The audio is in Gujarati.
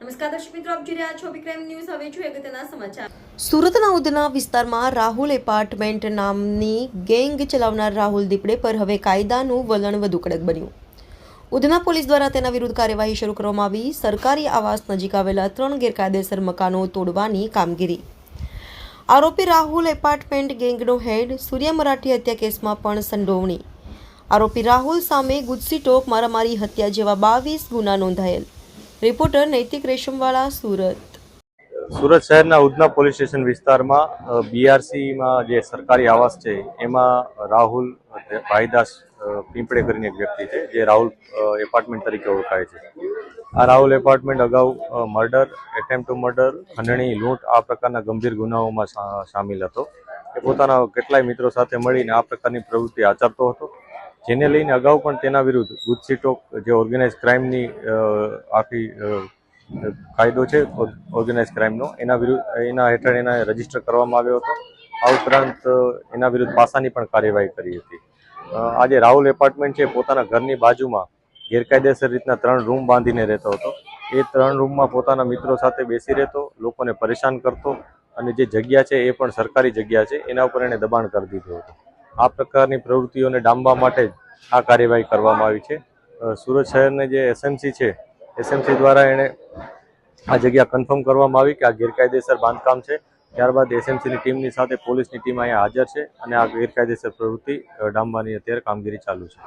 નમસ્કાર દર્શક મિત્રો, આપ જોઈ રહ્યા છો વિક્રમ ન્યૂઝ. હવે છું અગત્યના સમાચાર. સુરતના ઉધના વિસ્તારમાં રાહુલ એપાર્ટમેન્ટ નામની ગેંગ ચલાવનાર રાહુલ દીપડે પર હવે કાયદાનું વલણ વધુ કડક બન્યું. ઉધના પોલીસ દ્વારા તેના વિરુદ્ધ કાર્યવાહી શરૂ કરવામાં આવી. સરકારી આવાસ નજીક આવેલા ત્રણ ગેરકાયદેસર મકાનો તોડવાની કામગીરી. આરોપી રાહુલ એપાર્ટમેન્ટ ગેંગનો હેડ સૂર્ય મરાઠી હત્યા કેસમાં પણ સંડોવણી. આરોપી રાહુલ સામે ગુજસી ટોક મારામારી હત્યા જેવા બાવીસ ગુના નોંધાયેલ. રિપોર્ટર નૈતિક રેશમવાળા, સુરત. સુરત શહેરના ઉધના પોલીસ સ્ટેશન વિસ્તારમાં બીઆરસીમાં જે સરકારી આવાસ છે, એમાં રાહુલ ભાઈદાસ પીંપડે કરીને એક વ્યક્તિ છે, જે રાહુલ એપાર્ટમેન્ટ તરીકે ઓળખાય છે. આ રાહુલ એપાર્ટમેન્ટ અગાઉ મર્ડર એટેમ્પ ટુ મર્ડર ખંડણી, લૂંટ, આ પ્રકારના ગંભીર ગુનાઓમાં સામેલ હતો. એ પોતાના કેટલાય મિત્રો સાથે મળીને આ પ્રકારની પ્રવૃત્તિ આચરતો હતો. જેને લઈને અગાઉ પણ તેના વિરુદ્ધ ગુજસી ટોક જે ઓર્ગેનાઇઝ ક્રાઇમની આખી કાયદો છે ઓર્ગેનાઇઝ ક્રાઇમનો એના વિરુદ્ધ, એના હેઠળ એના રજિસ્ટર કરવામાં આવ્યો હતો. આ ઉપરાંત એના વિરુદ્ધ પાસાની પણ કાર્યવાહી કરી હતી. આજે રાહુલ એપાર્ટમેન્ટ છે પોતાના ઘરની બાજુમાં ગેરકાયદેસર રીતના ત્રણ રૂમ બાંધીને રહેતો હતો. એ ત્રણ રૂમમાં પોતાના મિત્રો સાથે બેસી રહેતો, લોકોને પરેશાન કરતો અને જે જગ્યા છે એ પણ સરકારી જગ્યા છે, એના ઉપર એણે દબાણ કરી દીધું હતું. આ પ્રકારની પ્રવૃત્તિઓને ડામવા માટે જ આ કાર્યવાહી કરવામાં આવી છે. સુરત શહેરને જે એસએમસી છે એસએમસી દ્વારા એણે આ જગ્યા કન્ફર્મ કરવામાં આવી કે આ ગેરકાયદેસર બાંધકામ છે. ત્યારબાદ એસએમસીની ટીમની સાથે પોલીસની ટીમ અહીંયા હાજર છે અને આ ગેરકાયદેસર પ્રવૃત્તિ ડામવાની અત્યારે કામગીરી ચાલુ છે.